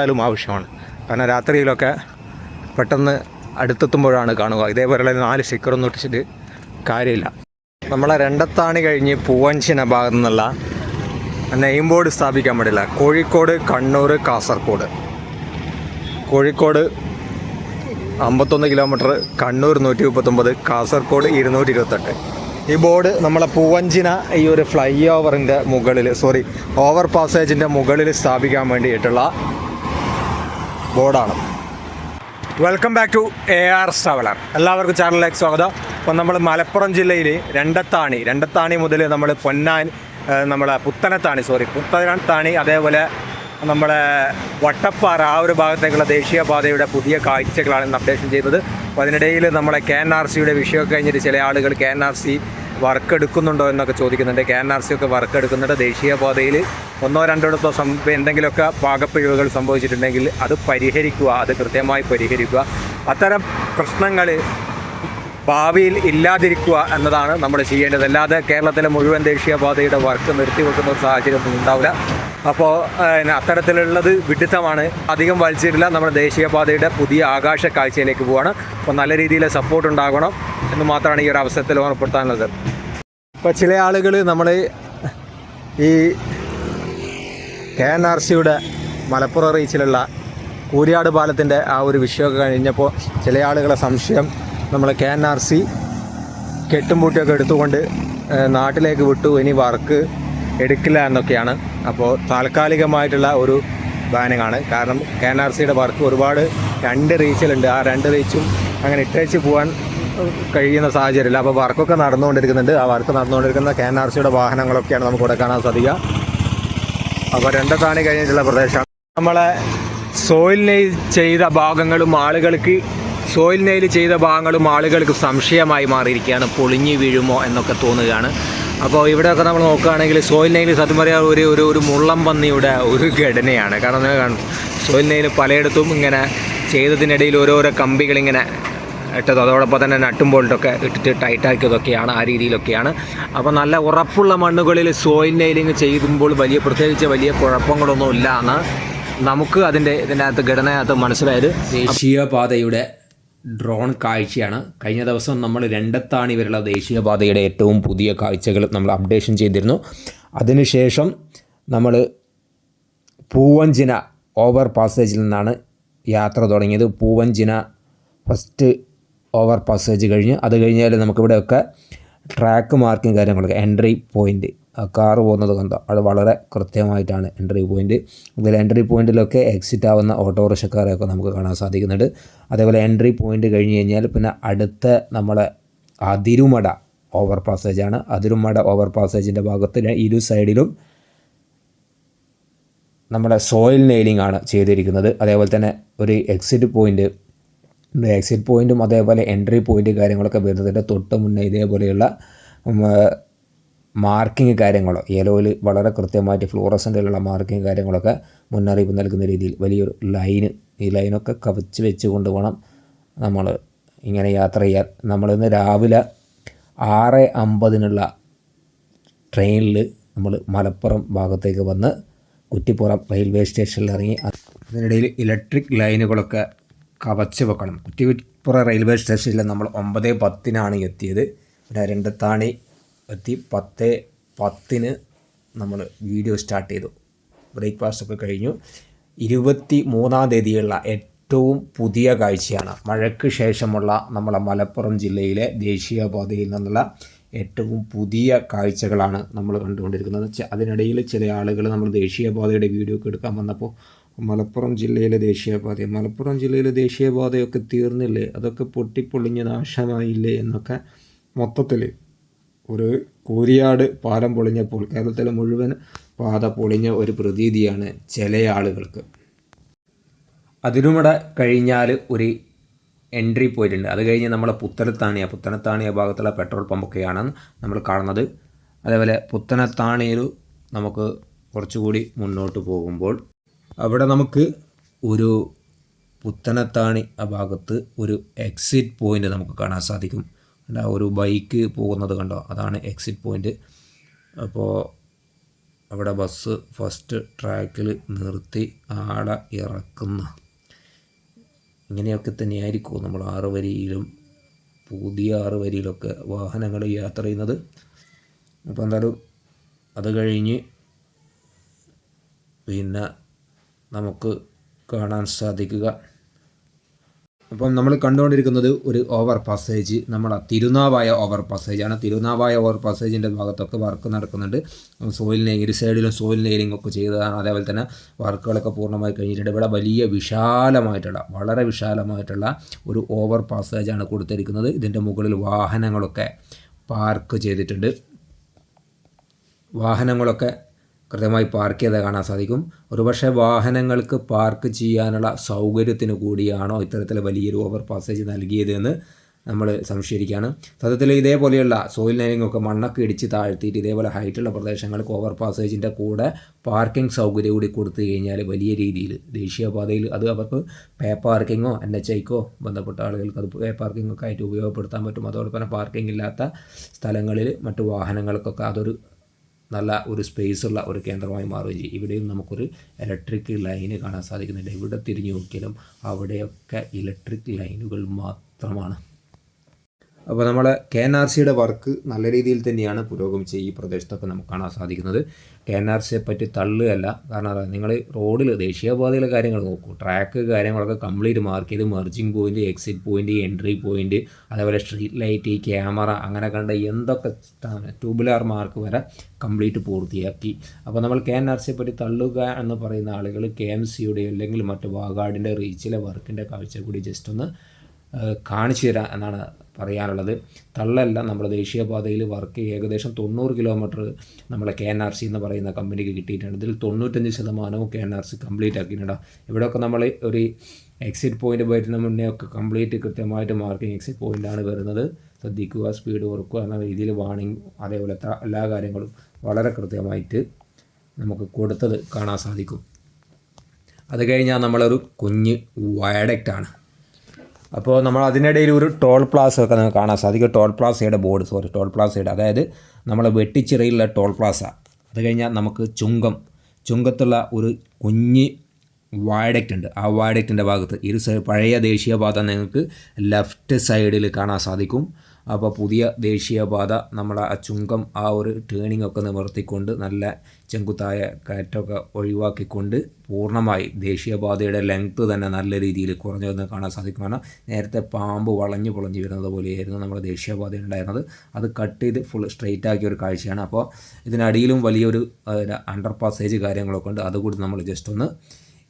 എന്തായാലും ആവശ്യമാണ്. കാരണം രാത്രിയിലൊക്കെ പെട്ടെന്ന് അടുത്തെത്തുമ്പോഴാണ് കാണുക. ഇതേപോലെ നാല് സ്റ്റിക്കറൊന്നും ഒട്ടിച്ചിട്ട് കാര്യമില്ല. നമ്മളെ രണ്ടത്താണി കഴിഞ്ഞ് പൂവഞ്ചിന ഭാഗത്തു നിന്നുള്ള നെയിം ബോർഡ് സ്ഥാപിക്കാൻ പാടില്ല കോഴിക്കോട് കണ്ണൂർ കാസർഗോഡ്. കോഴിക്കോട് അമ്പത്തൊന്ന് കിലോമീറ്റർ കണ്ണൂർ നൂറ്റി മുപ്പത്തൊമ്പത് കാസർഗോഡ് ഇരുന്നൂറ്റി ഇരുപത്തെട്ട് ഈ ബോർഡ് നമ്മളെ പൂവഞ്ചിന ഈ ഒരു ഫ്ലൈ ഓവറിന്റെ മുകളിൽ സോറി ഓവർ പാസേജിന്റെ മുകളിൽ സ്ഥാപിക്കാൻ വേണ്ടിയിട്ടുള്ള ബോർഡാണ്. Welcome back to A R traveller എല്ലാവർക്കും ചാനലിലേക്ക് സ്വാഗതം. അപ്പോൾ നമ്മൾ മലപ്പുറം ജില്ലയിൽ രണ്ടത്താണി രണ്ടത്താണി മുതൽ നമ്മൾ പൊന്നാൻ നമ്മളെ പുത്തനത്താണി സോറി പുത്തനത്താണി അതേപോലെ നമ്മളെ വട്ടപ്പാറ ആ ഒരു ഭാഗത്തേക്കുള്ള ദേശീയപാതയുടെ പുതിയ കാഴ്ചകളാണ് ഇന്ന് അപ്ഡേഷൻ ചെയ്തത്. അപ്പോൾ അതിനിടയിൽ നമ്മളെ കെ എൻ ആർ സിയുടെ വിഷയമൊക്കെ കഴിഞ്ഞിട്ട് ചില ആളുകൾ K N R C work എടുക്കുന്നുണ്ടോ എന്നൊക്കെ ചോദിക്കുന്നുണ്ട്. കെ എൻ ആർ സി ഒക്കെ വർക്ക് എടുക്കുന്നുണ്ട് ദേശീയപാതയിൽ ഒന്നോ രണ്ടിടത്തോ സം എന്തെങ്കിലുമൊക്കെ പാകപ്പിഴവുകൾ സംഭവിച്ചിട്ടുണ്ടെങ്കിൽ അത് പരിഹരിക്കുക അത് കൃത്യമായി പരിഹരിക്കുക. അത്തരം പ്രശ്നങ്ങൾ ഭാവിയിൽ ഇല്ലാതിരിക്കുക എന്നതാണ് നമ്മൾ ചെയ്യേണ്ടത്. അല്ലാതെ കേരളത്തിലെ മുഴുവൻ ദേശീയപാതയുടെ വർക്ക് നിർത്തിവെക്കുന്ന ഒരു സാഹചര്യം ഉണ്ടാവില്ല. അപ്പോൾ അത്തരത്തിലുള്ളത് വിഡിത്തമാണ്. അധികം വലിച്ചിട്ടില്ല നമ്മുടെ ദേശീയപാതയുടെ പുതിയ ആകാശ കാഴ്ചയിലേക്ക് പോവാണ്. അപ്പോൾ നല്ല രീതിയിൽ സപ്പോർട്ട് ഉണ്ടാകണം എന്ന് മാത്രമാണ് ഈ ഒരു അവസരത്തിൽ ഓർമ്മപ്പെടുത്താനുള്ളത്. ഇപ്പോൾ ചില ആളുകൾ നമ്മൾ ഈ കെ എൻ ആർ സിയുടെ മലപ്പുറം റീച്ചിലുള്ള കൂരിയാട് പാലത്തിന്റെ ആ ഒരു വിഷയമൊക്കെ കഴിഞ്ഞപ്പോൾ ചില ആളുകളെ സംശയം നമ്മൾ കെ എൻ ആർ സി കെട്ടുംപൂട്ടിയൊക്കെ എടുത്തുകൊണ്ട് നാട്ടിലേക്ക് വിട്ടു. ഇനി വർക്ക് എടുക്കില്ല എന്നൊക്കെയാണ്. അപ്പോൾ താൽക്കാലികമായിട്ടുള്ള ഒരു ബാനിങ് ആണ് കാരണം കെ എൻ ആർ സിയുടെ വർക്ക് ഒരുപാട് രണ്ട് റീച്ചിലുണ്ട്. ആ രണ്ട് റീച്ചും അങ്ങനെ ഇട്ടേച്ച് പോകാൻ കഴിയുന്ന സാഹചര്യമില്ല. അപ്പോൾ വർക്കൊക്കെ നടന്നുകൊണ്ടിരിക്കുന്നുണ്ട്. ആ വർക്ക് നടന്നുകൊണ്ടിരിക്കുന്ന കെ എൻ ആർ സിയുടെ വാഹനങ്ങളൊക്കെയാണ് നമുക്ക് ഇവിടെ കാണാൻ സാധിക്കുക. അപ്പോൾ രണ്ടത്താണി കഴിഞ്ഞിട്ടുള്ള പ്രദേശമാണ്. നമ്മളെ സോയിൽ ചെയ്ത ഭാഗങ്ങളും ആളുകൾക്ക് സോയിൽ നെയിൽ ചെയ്ത ഭാഗങ്ങളും ആളുകൾക്ക് സംശയമായി മാറിയിരിക്കുകയാണ്. പൊളിഞ്ഞു വീഴുമോ എന്നൊക്കെ തോന്നുകയാണ്. അപ്പോൾ ഇവിടെയൊക്കെ നമ്മൾ നോക്കുകയാണെങ്കിൽ സോയിൽ നെയിൽ സത്യം പറയാൻ ഒരു ഒരു ഒരു മുള്ളം പന്നിയുടെ ഒരു ഘടനയാണ്. കാരണം കാണും സോയിൽ നെയിൽ പലയിടത്തും ഇങ്ങനെ ചെയ്തതിനിടയിൽ ഓരോരോ കമ്പികളിങ്ങനെ ഇട്ടത് അതോടൊപ്പം തന്നെ നട്ടും ബോൾട്ടൊക്കെ ഇട്ടിട്ട് ടൈറ്റാക്കിയതൊക്കെയാണ് ആ രീതിയിലൊക്കെയാണ്. അപ്പോൾ നല്ല ഉറപ്പുള്ള മണ്ണുകളിൽ സോയിൽ നെയിലിംഗ് ചെയ്യുമ്പോൾ വലിയ പ്രത്യേകിച്ച് വലിയ കുഴപ്പങ്ങളൊന്നും ഇല്ല നമുക്ക് അതിന്റെ ഇതിനകത്ത് ഘടനകത്ത് മനസ്സിലായത്. ദേശീയപാതയുടെ ഡ്രോൺ കാഴ്ചയാണ്. കഴിഞ്ഞ ദിവസം നമ്മൾ രണ്ടത്താണ് ഇവരുള്ള ദേശീയപാതയുടെ ഏറ്റവും പുതിയ കാഴ്ചകൾ നമ്മൾ അപ്ഡേഷൻ ചെയ്തിരുന്നു. അതിനുശേഷം നമ്മൾ പൂവഞ്ചിന ഓവർ പാസേജിൽ നിന്നാണ് യാത്ര തുടങ്ങിയത്. പൂവഞ്ചിന ഫസ്റ്റ് ഓവർ പാസേജ് കഴിഞ്ഞ് അത് കഴിഞ്ഞാൽ നമുക്കിവിടെയൊക്കെ ട്രാക്ക് മാർക്കിങ് കാര്യങ്ങളൊക്കെ എൻട്രി പോയിന്റ് കാറ് പോകുന്നത് കണ്ടോ? അത് വളരെ കൃത്യമായിട്ടാണ് എൻട്രി പോയിന്റ് ഇതിൽ എൻട്രി പോയിന്റിലൊക്കെ എക്സിറ്റ് ആവുന്ന ഓട്ടോറിക്ഷക്കാരെയൊക്കെ നമുക്ക് കാണാൻ സാധിക്കുന്നുണ്ട്. അതേപോലെ എൻട്രി പോയിന്റ് കഴിഞ്ഞ് കഴിഞ്ഞാൽ പിന്നെ അടുത്ത നമ്മളെ അതിരുമട ഓവർ പാസേജാണ് അതിരുമട ഓവർ പാസേജിന്റെ ഭാഗത്ത് ഇരു സൈഡിലും നമ്മുടെ സോയിൽ നെയിലിംഗ് ആണ് ചെയ്തിരിക്കുന്നത്. അതേപോലെ തന്നെ ഒരു എക്സിറ്റ് പോയിന്റ് എക്സിറ്റ് പോയിന്റും അതേപോലെ എൻട്രി പോയിന്റ് കാര്യങ്ങളൊക്കെ വരുന്നതിന്റെ തൊട്ട് മുന്നേ ഇതേപോലെയുള്ള മാർക്കിങ് കാര്യങ്ങളോ യെലോയിൽ വളരെ കൃത്യമായിട്ട് ഫ്ലൂറസന്റിലുള്ള മാർക്കിങ് കാര്യങ്ങളൊക്കെ മുന്നറിയിപ്പ് നൽകുന്ന രീതിയിൽ വലിയൊരു ലൈന് ഈ ലൈനൊക്കെ കവച്ച് വെച്ചുകൊണ്ട് വേണം നമ്മൾ ഇങ്ങനെ യാത്ര ചെയ്യാൻ. നമ്മളിന്ന് രാവിലെ ആറ് അമ്പതിനുള്ള ട്രെയിനിൽ നമ്മൾ മലപ്പുറം ഭാഗത്തേക്ക് വന്ന് കുറ്റിപ്പുറം റെയിൽവേ സ്റ്റേഷനിൽ ഇറങ്ങി അതിനിടയിൽ ഇലക്ട്രിക് ലൈനുകളൊക്കെ കവച്ച് വെക്കണം. കുറ്റിപ്പുറം റെയിൽവേ സ്റ്റേഷനിൽ നമ്മൾ ഒമ്പത് പത്തിനാണ് എത്തിയത്. പിന്നെ രണ്ടത്താണി എത്തി പത്ത് പത്തിന് നമ്മൾ വീഡിയോ സ്റ്റാർട്ട് ചെയ്തു. ബ്രേക്ക്ഫാസ്റ്റ് ഒക്കെ കഴിഞ്ഞു. ഇരുപത്തി മൂന്നാം തീയതിയുള്ള ഏറ്റവും പുതിയ കാഴ്ചയാണ് മഴയ്ക്ക് ശേഷമുള്ള നമ്മളെ മലപ്പുറം ജില്ലയിലെ ദേശീയപാതയിൽ നിന്നുള്ള ഏറ്റവും പുതിയ കാഴ്ചകളാണ് നമ്മൾ കണ്ടുകൊണ്ടിരിക്കുന്നത്. അതിനിടയിൽ ചില ആളുകൾ നമ്മൾ ദേശീയപാതയുടെ വീഡിയോ ഒക്കെ എടുക്കാൻ വന്നപ്പോൾ മലപ്പുറം ജില്ലയിലെ ദേശീയപാത മലപ്പുറം ജില്ലയിലെ ദേശീയപാതയൊക്കെ തീർന്നില്ലേ? അതൊക്കെ പൊട്ടിപ്പൊളിഞ്ഞ് നാശമായില്ലേ എന്നൊക്കെ മൊത്തത്തിൽ ഒരു കൂരിയാട് പാലം പൊളിഞ്ഞപ്പോൾ കേരളത്തിലെ മുഴുവൻ പാത പൊളിഞ്ഞ ഒരു പ്രതീതിയാണ് ചില ആളുകൾക്ക്. അതിലൂടെ കഴിഞ്ഞാൽ ഒരു എൻട്രി പോയിട്ടുണ്ട്. അത് കഴിഞ്ഞ് നമ്മളെ പുത്തനത്താണിയ. പുത്തനത്താണിയ ഭാഗത്തുള്ള പെട്രോൾ പമ്പൊക്കെയാണ് നമ്മൾ കാണുന്നത്. അതേപോലെ പുത്തനത്താണിയിൽ നമുക്ക് കുറച്ചുകൂടി മുന്നോട്ട് പോകുമ്പോൾ അവിടെ നമുക്ക് ഒരു പുത്തനത്താണി ആ ഭാഗത്ത് ഒരു എക്സിറ്റ് പോയിന്റ് നമുക്ക് കാണാൻ സാധിക്കും. കണ്ടോ? ഒരു ബൈക്ക് പോകുന്നത് കണ്ടോ? അതാണ് എക്സിറ്റ് പോയിന്റ് അപ്പോൾ അവിടെ ബസ് ഫസ്റ്റ് ട്രാക്കിൽ നിർത്തി ആടെ ഇറക്കുന്ന. ഇങ്ങനെയൊക്കെ തന്നെയായിരിക്കും നമ്മൾ ആറ് വരിയിലും പുതിയ ആറ് വരിയിലൊക്കെ വാഹനങ്ങൾ യാത്ര ചെയ്യുന്നത്. അപ്പോൾ എന്തായാലും അത് കഴിഞ്ഞ് പിന്നെ നമുക്ക് കാണാൻ സാധിക്കുക. അപ്പം നമ്മൾ കണ്ടുകൊണ്ടിരിക്കുന്നത് ഒരു ഓവർ പാസേജ് നമ്മളെ തിരുനാവായ ഓവർ പാസേജാണ് തിരുനാവായ ഓവർ പാസേജിന്റെ ഭാഗത്തൊക്കെ വർക്ക് നടക്കുന്നുണ്ട്. സോയിൽ നെയ് ഇരു സൈഡിലും സോയിൽ നെയിലിംഗ് ഒക്കെ ചെയ്തതാണ്. അതേപോലെ തന്നെ വർക്കുകളൊക്കെ പൂർണമായി കഴിഞ്ഞിട്ടുണ്ട്. ഇവിടെ വലിയ വിശാലമായിട്ടുള്ള വളരെ വിശാലമായിട്ടുള്ള ഒരു ഓവർ പാസേജാണ് കൊടുത്തിരിക്കുന്നത്. ഇതിന്റെ മുകളിൽ വാഹനങ്ങളൊക്കെ പാർക്ക് ചെയ്തിട്ടുണ്ട്. വാഹനങ്ങളൊക്കെ കൃത്യമായി പാർക്ക് ചെയ്ത് കാണാൻ സാധിക്കും. ഒരുപക്ഷെ വാഹനങ്ങൾക്ക് പാർക്ക് ചെയ്യാനുള്ള സൗകര്യത്തിന് കൂടിയാണോ ഇത്തരത്തിൽ വലിയൊരു ഓവർ പാസേജ് നൽകിയതെന്ന് നമ്മൾ സംശയിക്കുകയാണ്. സത്യത്തിൽ ഇതേപോലെയുള്ള സോയിൽ ലൈനിങ് മണ്ണൊക്കെ ഇടിച്ച് താഴ്ത്തിയിട്ട് ഇതേപോലെ ഹൈറ്റുള്ള പ്രദേശങ്ങൾക്ക് ഓവർ പാസേജിന്റെ കൂടെ പാർക്കിംഗ് സൗകര്യം കൂടി കൊടുത്തു കഴിഞ്ഞാൽ വലിയ രീതിയിൽ ദേശീയപാതയിൽ അത് അവർക്ക് പേ പാർക്കിങ്ങോ എൻ എച്ച് ഐക്കോ ബന്ധപ്പെട്ട ആളുകൾക്ക് അത് പേ പാർക്കിങ്ങൊക്കെ ആയിട്ട് ഉപയോഗപ്പെടുത്താൻ പറ്റും. അതോടൊപ്പം പാർക്കിംഗ് ഇല്ലാത്ത സ്ഥലങ്ങളിൽ മറ്റു വാഹനങ്ങൾക്കൊക്കെ അതൊരു നല്ല ഒരു സ്പേസ് ഉള്ള ഒരു കേന്ദ്രമായി മാറുകയും ചെയ്യും. ഇവിടെയും നമുക്കൊരു ഇലക്ട്രിക് ലൈന് കാണാൻ സാധിക്കുന്നുണ്ട്. ഇവിടെ തിരിഞ്ഞു നോക്കിയാലും അവിടെയൊക്കെ ഇലക്ട്രിക് ലൈനുകൾ മാത്രമാണ്. അപ്പോൾ നമ്മൾ കെ എൻ ആർ സിയുടെ വർക്ക് നല്ല രീതിയിൽ തന്നെയാണ് പുരോഗമിച്ച് ഈ പ്രദേശത്തൊക്കെ നമുക്ക് കാണാൻ സാധിക്കുന്നത്. കെ എൻ ആർ സിയെ പറ്റി തള്ളുകയല്ല. കാരണം നിങ്ങൾ റോഡിൽ ദേശീയപാതയിലെ കാര്യങ്ങൾ നോക്കൂ. ട്രാക്ക് കാര്യങ്ങളൊക്കെ കംപ്ലീറ്റ് മാർക്ക് ചെയ്ത് merging point exit point entry point അതേപോലെ സ്ട്രീറ്റ് ലൈറ്റ് ക്യാമറ അങ്ങനെ കണ്ട എന്തൊക്കെ ട്യൂബുലാർ മാർക്ക് വരെ കംപ്ലീറ്റ് പൂർത്തിയാക്കി. അപ്പോൾ നമ്മൾ കെ എൻ ആർ സിയെ പറ്റി തള്ളുക എന്ന് പറയുന്ന ആളുകൾ കെ എം സിയുടെ അല്ലെങ്കിൽ മറ്റു വാഗാർഡിന്റെ റീച്ചിലെ വർക്കിന്റെ കാഴ്ച കൂടി ജസ്റ്റ് ഒന്ന് കാണിച്ചു തരാം എന്നാണ് പറയാനുള്ളത്. തള്ളല്ല നമ്മുടെ ദേശീയപാതയിൽ വർക്ക് ഏകദേശം തൊണ്ണൂറ് കിലോമീറ്റർ നമ്മളെ കെ എൻ ആർ സി എന്ന് പറയുന്ന കമ്പനിക്ക് കിട്ടിയിട്ടുണ്ട്. ഇതിൽ തൊണ്ണൂറ്റഞ്ച് ശതമാനവും K N R C complete ആക്കിയിട്ടുണ്ട് ഇവിടെയൊക്കെ നമ്മൾ ഒരു എക്സിറ്റ് പോയിന്റ് വരുന്ന മുന്നേ ഒക്കെ കംപ്ലീറ്റ് കൃത്യമായിട്ട് മാർക്കിംഗ് എക്സിറ്റ് പോയിന്റാണ് വരുന്നത്. ശ്രദ്ധിക്കുക സ്പീഡ് കുറക്കുക എന്ന രീതിയിൽ വാണിംഗ് അതേപോലെ എല്ലാ കാര്യങ്ങളും വളരെ കൃത്യമായിട്ട് നമുക്ക് കൊടുത്തത് കാണാൻ സാധിക്കും. അത് കഴിഞ്ഞാൽ നമ്മളൊരു കുഞ്ഞ് വയഡക്റ്റാണ് അപ്പോൾ നമ്മൾ അതിനിടയിൽ ഒരു ടോൾ പ്ലാസ ഒക്കെ നമുക്ക് കാണാൻ സാധിക്കും. ടോൾ പ്ലാസയുടെ ബോർഡ് സോറി ടോൾ പ്ലാസയുടെ. അതായത് നമ്മൾ വെട്ടിച്ചിറയിലുള്ള ടോൾ പ്ലാസ. അത് കഴിഞ്ഞാൽ നമുക്ക് ചുങ്കം ചുങ്കത്തുള്ള ഒരു കുഞ്ഞ് വാഡക്റ്റ് ഉണ്ട്. ആ വാഡക്റ്റിന്റെ ഭാഗത്ത് ഇരു പഴയ ദേശീയപാത നിങ്ങൾക്ക് ലെഫ്റ്റ് സൈഡിൽ കാണാൻ സാധിക്കും. അപ്പോൾ പുതിയ ദേശീയപാത നമ്മളെ ആ ചുങ്കം ആ ഒരു ടേണിംഗ് ഒക്കെ നിവർത്തിക്കൊണ്ട് നല്ല ചെങ്കുത്തായ കയറ്റമൊക്കെ ഒഴിവാക്കിക്കൊണ്ട് പൂർണമായി ദേശീയപാതയുടെ ലെങ്ത്ത് തന്നെ നല്ല രീതിയിൽ കുറഞ്ഞു വന്ന് കാണാൻ സാധിക്കും. കാരണം നേരത്തെ പാമ്പ് വളഞ്ഞു പൊളഞ്ഞു വരുന്നത് പോലെയായിരുന്നു നമ്മുടെ ദേശീയപാത ഉണ്ടായിരുന്നത്. അത് കട്ട് ചെയ്ത് ഫുൾ സ്ട്രെയിറ്റ് ആക്കിയ ഒരു കാഴ്ചയാണ്. അപ്പോൾ ഇതിനടിയിലും വലിയൊരു അണ്ടർ പാസേജ് കാര്യങ്ങളൊക്കെ ഉണ്ട്. അതുകൂടി നമ്മൾ ജസ്റ്റ് ഒന്ന്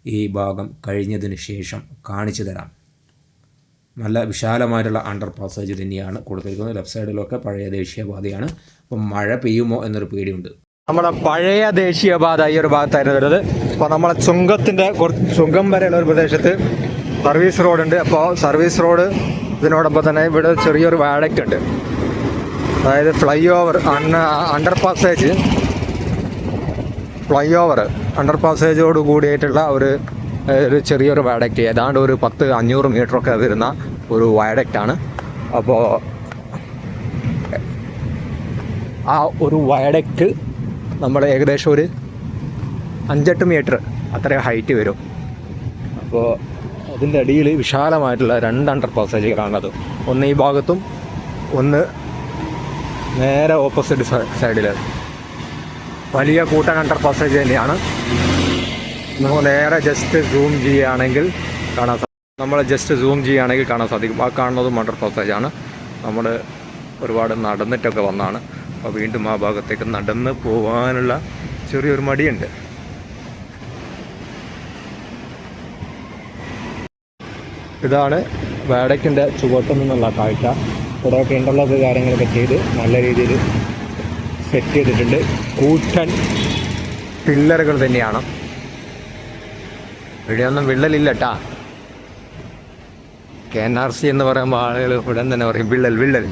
ഈ ഭാഗം കഴിഞ്ഞതിന് ശേഷം കാണിച്ചു തരാം. നല്ല വിശാലമായിട്ടുള്ള അണ്ടർ പാസേജ് തന്നെയാണ് കൊടുത്തിരിക്കുന്നത്. ലെഫ്റ്റ് സൈഡിലൊക്കെ പഴയ ദേശീയപാതയാണ്. അപ്പം മഴ പെയ്യുമോ എന്നൊരു പേടിയുണ്ട്. നമ്മുടെ പഴയ ദേശീയപാത ഈ ഒരു ഭാഗത്തായിരുന്നു വരുന്നത്. അപ്പോൾ നമ്മളെ ചുങ്കത്തിന്റെ ചുങ്കം വരെയുള്ള ഒരു പ്രദേശത്ത് സർവീസ് റോഡ് ഉണ്ട്. അപ്പോൾ സർവീസ് റോഡ് ഇതിനോടൊപ്പം തന്നെ ഇവിടെ ചെറിയൊരു വാഴക്കുണ്ട് അതായത് fly over under passage fly over under പാസേജോട് കൂടിയിട്ടുള്ള ഒരു ഒരു ചെറിയൊരു വയഡക്റ്റ് ഏതാണ്ട് ഒരു പത്ത് അഞ്ഞൂറ് മീറ്ററൊക്കെ വരുന്ന ഒരു വയഡക്റ്റാണ് അപ്പോൾ ആ ഒരു വയഡക്റ്റ് നമ്മൾ ഏകദേശം ഒരു അഞ്ചെട്ട് മീറ്റർ അത്ര ഹൈറ്റ് വരും. അപ്പോൾ അതിന്റെ അടിയിൽ വിശാലമായിട്ടുള്ള രണ്ട് അണ്ടർ പാസേജ് കാണുന്നത്. ഒന്ന് ഈ ഭാഗത്തും ഒന്ന് നേരെ ഓപ്പോസിറ്റ് സൈഡിൽ വലിയ കൂട്ടൻ അണ്ടർ പാസേജ് തന്നെയാണ്. നമ്മൾ നേരെ ജസ്റ്റ് സൂം ചെയ്യുകയാണെങ്കിൽ കാണാൻ നമ്മൾ ജസ്റ്റ് സൂം ചെയ്യുകയാണെങ്കിൽ കാണാൻ സാധിക്കും. ആ കാണുന്നത് മണ്ടർ പാസേജ് ആണ്. നമ്മൾ ഒരുപാട് നടന്നിട്ടൊക്കെ വന്നാണ്. അപ്പോൾ വീണ്ടും ആ ഭാഗത്തേക്ക് നടന്ന് പോകാനുള്ള ചെറിയൊരു മടിയുണ്ട്. ഇതാണ് വേടയ്ക്കിന്റെ ചുവട്ടിൽ നിന്നുള്ള കാഴ്ച. കുറേ ഇന്റർലോക്ക് കാര്യങ്ങളൊക്കെ ചെയ്ത് നല്ല രീതിയിൽ സെറ്റ് ചെയ്തിട്ടുണ്ട്. കൂറ്റൻ പില്ലറുകൾ തന്നെയാണ്. ഇവിടെയൊന്നും വിള്ളലില്ല കേട്ടാ കെ എൻ ആർ സി എന്ന് പറയുമ്പോൾ ആളുകൾ ഉടൻ തന്നെ പറയും വിള്ളൽ വിള്ളൽ.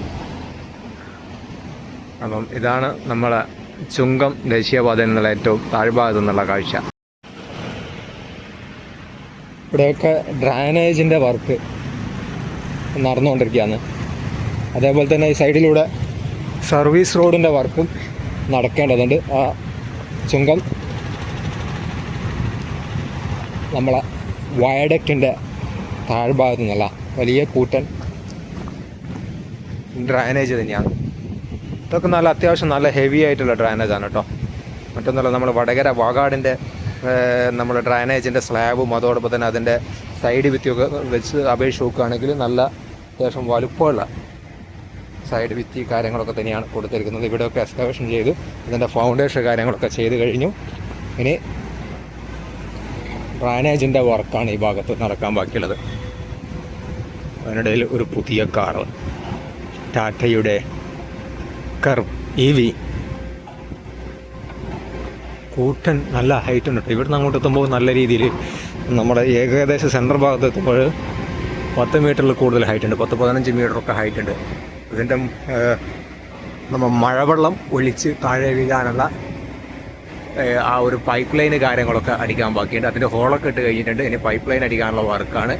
അപ്പം ഇതാണ് നമ്മളെ ചുങ്കം ദേശീയപാത എന്നുള്ള ഏറ്റവും താഴ്ഭാഗത്തു നിന്നുള്ള കാഴ്ച. ഇവിടെയൊക്കെ ഡ്രൈനേജിന്റെ വർക്ക് നടന്നുകൊണ്ടിരിക്കുകയാണ്. അതേപോലെ തന്നെ ഈ സൈഡിലൂടെ സർവീസ് റോഡിന്റെ വർക്കും നടക്കേണ്ടതുണ്ട്. ആ ചുങ്കം നമ്മളെ വയഡക്റ്റിന്റെ താഴ്ഭാഗത്തു നിന്നുള്ള വലിയ കൂട്ടൻ ഡ്രൈനേജ് തന്നെയാണ്. ഇതൊക്കെ നല്ല അത്യാവശ്യം നല്ല ഹെവി ആയിട്ടുള്ള ഡ്രൈനേജ് ആണ് കേട്ടോ. മറ്റൊന്നുമല്ല നമ്മൾ വടകര വാഗാടിന്റെ നമ്മൾ ഡ്രൈനേജിന്റെ സ്ലാബും അതോടൊപ്പം തന്നെ അതിന്റെ സൈഡ് ഭിത്തിയൊക്കെ വെച്ച് അപേക്ഷിച്ച് നോക്കുകയാണെങ്കിൽ നല്ല അത്യാവശ്യം വലുപ്പമുള്ള സൈഡ് ഭിത്തി കാര്യങ്ങളൊക്കെ തന്നെയാണ് കൊടുത്തിരിക്കുന്നത്. ഇവിടെയൊക്കെ എക്സ്കവേഷൻ ചെയ്ത് ഇതിന്റെ ഫൗണ്ടേഷൻ കാര്യങ്ങളൊക്കെ ചെയ്ത് കഴിഞ്ഞു. ഇനി ഡ്രൈനേജിന്റെ വർക്കാണ് ഈ ഭാഗത്ത് നടക്കാൻ ബാക്കിയുള്ളത്. അതിനിടയിൽ ഒരു പുതിയ കാറ് ടാറ്റയുടെ കർവ് ഇ വി കൂട്ടൻ നല്ല ഹൈറ്റ് ഉണ്ട്. ഇവിടുന്ന് അങ്ങോട്ട് എത്തുമ്പോൾ നല്ല രീതിയിൽ നമ്മുടെ ഏകദേശ സെൻട്രൽ ഭാഗത്ത് എത്തുമ്പോൾ പത്ത് മീറ്ററിൽ കൂടുതൽ ഹൈറ്റ് ഉണ്ട്. പത്ത് പതിനഞ്ച് മീറ്ററൊക്കെ ഹൈറ്റ് ഉണ്ട്. ഇതിന്റെ നമ്മൾ മഴവെള്ളം ഒഴിച്ച് താഴെ വീഴാനുള്ള ആ ഒരു പൈപ്പ് ലൈന് കാര്യങ്ങളൊക്കെ അടിക്കാൻ ബാക്കിയുണ്ട്. അതിന്റെ ഹോളൊക്കെ ഇട്ട് കഴിഞ്ഞിട്ടുണ്ട്. ഇനി പൈപ്പ് ലൈൻ അടിക്കാനുള്ള വർക്കാണ്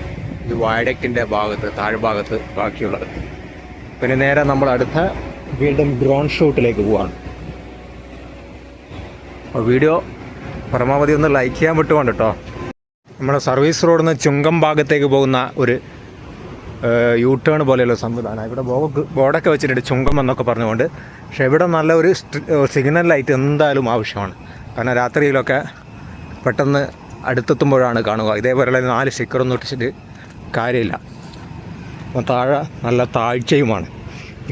ഈ വയഡക്റ്റിന്റെ ഭാഗത്ത് താഴ്ഭാഗത്ത് ബാക്കിയുള്ളത്. പിന്നെ നേരെ നമ്മൾ അടുത്ത വീണ്ടും ഡ്രോൺ ഷൂട്ടിലേക്ക് പോവാണ്. വീഡിയോ പരമാവധി ഒന്ന് ലൈക്ക് ചെയ്യാൻ വിട്ടുകൊണ്ട് കേട്ടോ നമ്മുടെ സർവീസ് റോഡിൽ നിന്ന് ചുങ്കം ഭാഗത്തേക്ക് പോകുന്ന ഒരു യൂ ടേൺ പോലെയുള്ള സംവിധാനം. ഇവിടെ ബോർഡ് ബോർഡൊക്കെ വെച്ചിട്ടുണ്ട് ചുങ്കം എന്നൊക്കെ പറഞ്ഞുകൊണ്ട്. പക്ഷെ ഇവിടെ നല്ല ഒരു സിഗ്നൽ ലൈറ്റ് എന്തായാലും ആവശ്യമാണ്. കാരണം രാത്രിയിലൊക്കെ പെട്ടെന്ന് അടുത്തെത്തുമ്പോഴാണ് കാണുക. ഇതേപോലെ നാല് സ്റ്റിക്കറൊന്നും ഇട്ടിട്ട് കാര്യമില്ല. താഴെ നല്ല താഴ്ചയുമാണ്.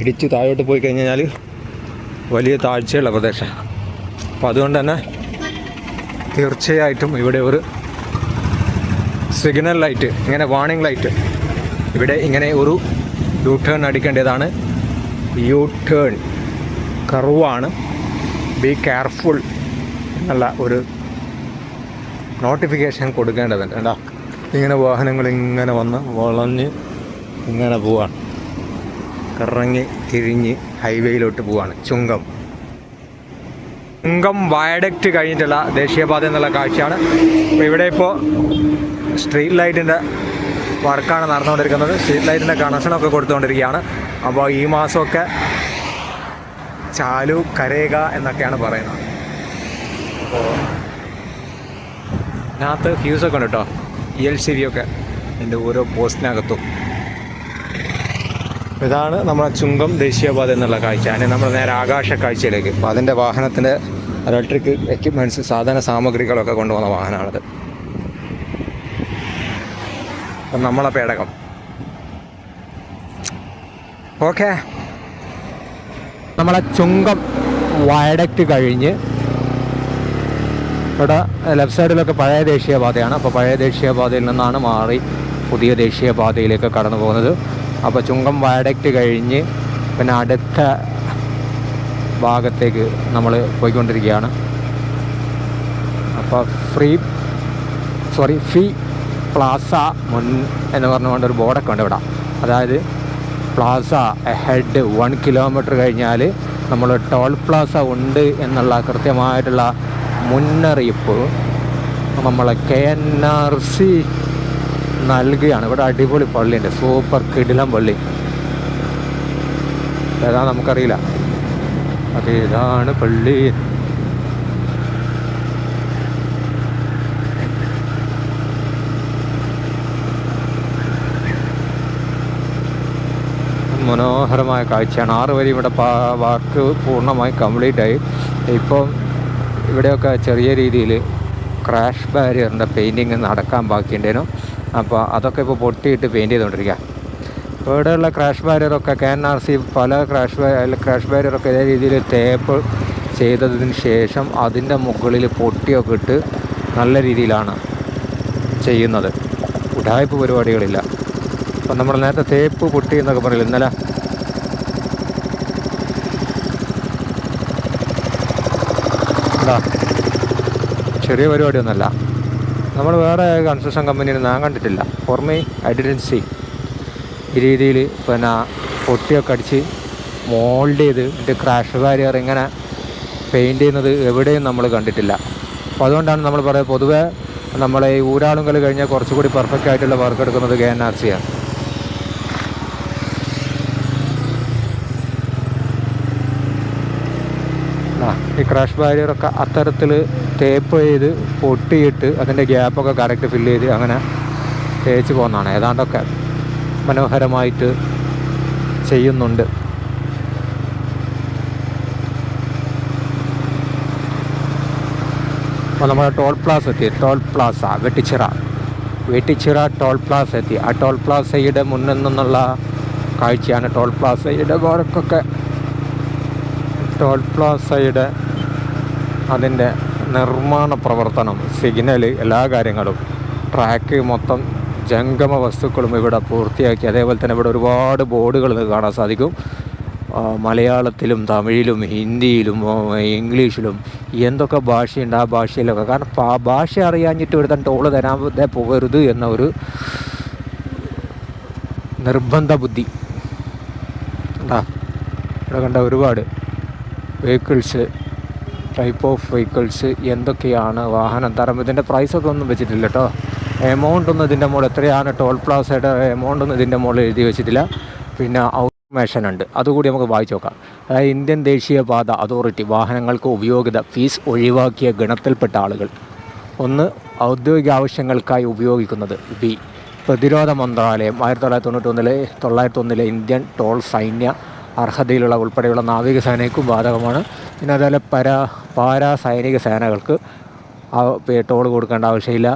ഇടിച്ച് താഴോട്ട് പോയി കഴിഞ്ഞാൽ വലിയ താഴ്ചയുള്ള പ്രദേശം. അപ്പോൾ അതുകൊണ്ട് തന്നെ തീർച്ചയായിട്ടും ഇവിടെ ഒരു സിഗ്നൽ ലൈറ്റ് ഇങ്ങനെ വാണിംഗ് ലൈറ്റ് ഇവിടെ ഇങ്ങനെ ഒരു യു ടേൺ അടിക്കേണ്ടതാണ്. യു ടേൺ കറുവാണ് ബി കെയർഫുൾ എന്നുള്ള ഒരു നോട്ടിഫിക്കേഷൻ കൊടുക്കേണ്ടതുണ്ട്. കേട്ടോ ഇങ്ങനെ വാഹനങ്ങൾ ഇങ്ങനെ വന്ന് വളഞ്ഞ് ഇങ്ങനെ പോവാണ്. കറങ്ങി തിരിഞ്ഞ് ഹൈവേയിലോട്ട് പോവാണ്. ചുങ്കം. ചുങ്കം വയഡക്റ്റ് കഴിഞ്ഞിട്ടുള്ള ദേശീയപാത എന്നുള്ള കാഴ്ചയാണ്. അപ്പോൾ ഇവിടെ ഇപ്പോൾ സ്ട്രീറ്റ് ലൈറ്റിന്റെ വർക്കാണ് നടന്നുകൊണ്ടിരിക്കുന്നത്. സ്ട്രീറ്റ് ലൈറ്റിന്റെ കണക്ഷനൊക്കെ കൊടുത്തുകൊണ്ടിരിക്കുകയാണ്. അപ്പോൾ ഈ മാസമൊക്കെ ചാലു കരേക എന്നൊക്കെയാണ് പറയുന്നത്. അപ്പോൾ ഇതിനകത്ത് ഫ്യൂസൊക്കെ ഉണ്ട് കേട്ടോ എൽ ശരിയൊക്കെ എന്റെ ഓരോ പോസ്റ്റിനകത്തും. ഇതാണ് നമ്മുടെ ചുങ്കം ദേശീയപാത എന്നുള്ള കാഴ്ച. അതിന് നമ്മൾ നേരെ ആകാശ കാഴ്ചയിലേക്ക്. അപ്പോൾ അതിന്റെ വാഹനത്തിന്റെ ഇലക്ട്രിക് എക്യുപ്മെന്റ്സ് സാധന സാമഗ്രികളൊക്കെ കൊണ്ടുപോകുന്ന വാഹനമാണിത്. അപ്പം നമ്മളെ പേടകം. ഓക്കെ. നമ്മളെ ചുങ്കം വയഡക്റ്റ് കഴിഞ്ഞ് ഇവിടെ ലെഫ്റ്റ് സൈഡിലൊക്കെ പഴയ ദേശീയപാതയാണ്. അപ്പോൾ പഴയ ദേശീയപാതയിൽ നിന്നാണ് മാറി പുതിയ ദേശീയപാതയിലേക്ക് കടന്നു പോകുന്നത്. അപ്പോൾ ചുങ്കം വയഡക്റ്റ് കഴിഞ്ഞ് പിന്നെ അടുത്ത ഭാഗത്തേക്ക് നമ്മൾ പോയിക്കൊണ്ടിരിക്കുകയാണ്. അപ്പോൾ ഫ്രീ സോറി ഫീ പ്ലാസ മുൻ എന്ന് പറഞ്ഞുകൊണ്ട് ഒരു ബോർഡൊക്കെ ഉണ്ട് ഇവിടെ. അതായത് പ്ലാസ ഹെഡ് വൺ കിലോമീറ്റർ കഴിഞ്ഞാൽ നമ്മൾ ടോൾ പ്ലാസ ഉണ്ട് എന്നുള്ള കൃത്യമായിട്ടുള്ള മുന്നറിയിപ്പ് നമ്മളെ കെ എൻ ആർ സി നൽകുകയാണ്. ഇവിടെ അടിപൊളി പള്ളിയുണ്ട്. സൂപ്പർ കിടിലം പള്ളി. ഏതാ നമുക്കറിയില്ല. അത് ഇതാണ് പള്ളി. മനോഹരമായ കാഴ്ചയാണ്. ആറ് വരി ഇവിടെ വാക്ക് പൂർണമായി കംപ്ലീറ്റ് ആയി ഇപ്പം ഇവിടെയൊക്കെ ചെറിയ രീതിയിൽ ക്രാഷ് ബാരിയറിന്റെ പെയിന്റിങ് നടക്കാൻ ബാക്കിയുണ്ടേനു. അപ്പോൾ അതൊക്കെ ഇപ്പോൾ പൊട്ടിയിട്ട് പെയിന്റ് ചെയ്തുകൊണ്ടിരിക്കുക അപ്പോൾ ഇവിടെയുള്ള ക്രാഷ് ബാരിയറൊക്കെ കെ എൻ ആർ സി പല ക്രാഷ് ക്രാഷ് ബാരിയറൊക്കെ ഇതേ രീതിയിൽ തേപ്പ് ചെയ്തതിന് ശേഷം അതിന്റെ മുകളിൽ പൊട്ടിയൊക്കെ ഇട്ട് നല്ല രീതിയിലാണ് ചെയ്യുന്നത്. ഉടായ്പ പരിപാടികളില്ല. അപ്പം നമ്മൾ നേരത്തെ തേപ്പ് പൊട്ടി എന്നൊക്കെ പറയില്ല ഇന്നലെ എന്താ ചെറിയ പരിപാടിയൊന്നുമല്ല. നമ്മൾ വേറെ കൺസ്ട്രക്ഷൻ കമ്പനിയിൽ ഞാൻ കണ്ടിട്ടില്ല. പുറമേ ഐഡൻസി ഈ രീതിയിൽ പിന്നെ പൊട്ടിയൊക്കെ അടിച്ച് മോൾഡ് ചെയ്ത് ഇതിന്റെ ക്രാഷ് ബാരിയർ ഇങ്ങനെ പെയിന്റ് ചെയ്യുന്നത് എവിടെയും നമ്മൾ കണ്ടിട്ടില്ല. അപ്പോൾ അതുകൊണ്ടാണ് നമ്മൾ പറയുക പൊതുവേ നമ്മളെ ഈ ഊരാളുങ്കൽ കഴിഞ്ഞാൽ കുറച്ചുകൂടി പെർഫെക്റ്റ് ആയിട്ടുള്ള വർക്ക് എടുക്കുന്നത് കെ എൻ ആർ സിയാണ്. ക്രാഷ് ബാരിയറൊക്കെ അത്തരത്തിൽ ടേപ്പ് ചെയ്ത് പൊട്ടിയിട്ട് അതിന്റെ ഗ്യാപ്പൊക്കെ കറക്റ്റ് ഫില്ല് ചെയ്ത് അങ്ങനെ തേച്ച് പോകുന്നതാണ് ഏതാണ്ടൊക്കെ മനോഹരമായിട്ട് ചെയ്യുന്നുണ്ട്. അപ്പോൾ നമ്മൾ ടോൾ പ്ലാസ് എത്തി. Toll plaza Vettichira. Vettichira toll plaza എത്തി. ആ ടോൾ പ്ലാസയുടെ മുന്നിൽ നിന്നുള്ള കാഴ്ചയാണ് ടോൾ പ്ലാസയുടെ വർക്കൊക്കെ ടോൾ പ്ലാസയുടെ അതിന്റെ നിർമ്മാണ പ്രവർത്തനം സിഗ്നൽ എല്ലാ കാര്യങ്ങളും ട്രാക്ക് മൊത്തം ജംഗമ വസ്തുക്കളും ഇവിടെ പൂർത്തിയാക്കി അതേപോലെ തന്നെ ഇവിടെ ഒരുപാട് ബോർഡുകൾ കാണാൻ സാധിക്കും. മലയാളത്തിലും തമിഴിലും ഹിന്ദിയിലും ഇംഗ്ലീഷിലും എന്തൊക്കെ ഭാഷയുണ്ട് ആ ഭാഷയിലൊക്കെ. കാരണം ആ ഭാഷ അറിയാഞ്ഞിട്ട് ഒരുത്തൻ ടോൾ തരാൻ പോകരുത് എന്ന ഒരു നിർബന്ധ ബുദ്ധി. ഇവിടെ കണ്ട ഒരുപാട് വെഹിക്കിൾസ് ടൈപ്പ് ഓഫ് വെഹിക്കിൾസ് എന്തൊക്കെയാണ്? വാഹനം തരം. ഇതിന്റെ പ്രൈസൊക്കെ ഒന്നും വെച്ചിട്ടില്ല കേട്ടോ എമൗണ്ട് ഒന്നും ഇതിന്റെ മുകളിൽ എത്രയാണ്? ടോൾ പ്ലാസയുടെ എമൗണ്ട് ഒന്നും ഇതിന്റെ മുകളിൽ എഴുതി വെച്ചിട്ടില്ല. പിന്നെ ഔട്ട്മേഷൻ ഉണ്ട്. അതുകൂടി നമുക്ക് വായിച്ചു നോക്കാം. അതായത് ഇന്ത്യൻ ദേശീയപാത അതോറിറ്റി വാഹനങ്ങൾക്ക് ഉപയോഗിത ഫീസ് ഒഴിവാക്കിയ ഗണത്തിൽപ്പെട്ട ആളുകൾ. ഒന്ന് ഔദ്യോഗിക ആവശ്യങ്ങൾക്കായി ഉപയോഗിക്കുന്നത് ബി പ്രതിരോധ മന്ത്രാലയം ആയിരത്തി തൊള്ളായിരത്തി തൊണ്ണൂറ്റൊന്നിലെ തൊള്ളായിരത്തി ഒന്നിലെ ഇന്ത്യൻ ടോൾ സൈന്യ അർഹതയിലുള്ള ഉൾപ്പെടെയുള്ള നാവികസേനയ്ക്കും ബാധകമാണ്. പിന്നെ അതുപോലെ പര പാരാ സൈനിക സേനകൾക്ക് ടോൾ കൊടുക്കേണ്ട ആവശ്യമില്ല.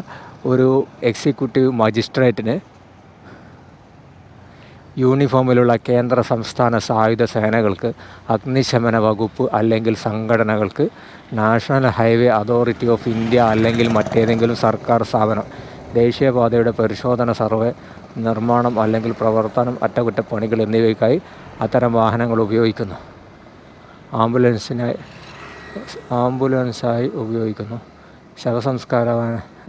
ഒരു എക്സിക്യൂട്ടീവ് മജിസ്ട്രേറ്റിന് യൂണിഫോമിലുള്ള കേന്ദ്ര സംസ്ഥാന സായുധ സേനകൾക്ക് അഗ്നിശമന വകുപ്പ് അല്ലെങ്കിൽ സംഘടനകൾക്ക് National Highway Authority of India അല്ലെങ്കിൽ മറ്റേതെങ്കിലും സർക്കാർ സ്ഥാപനം ദേശീയപാതയുടെ പരിശോധന സർവേ നിർമ്മാണം അല്ലെങ്കിൽ പ്രവർത്തനം അറ്റകുറ്റപ്പണികൾ എന്നിവയ്ക്കായി അത്തരം വാഹനങ്ങൾ ഉപയോഗിക്കുന്നു. ആംബുലൻസിനെ ആംബുലൻസായി ഉപയോഗിക്കുന്നു. ശവസംസ്കാര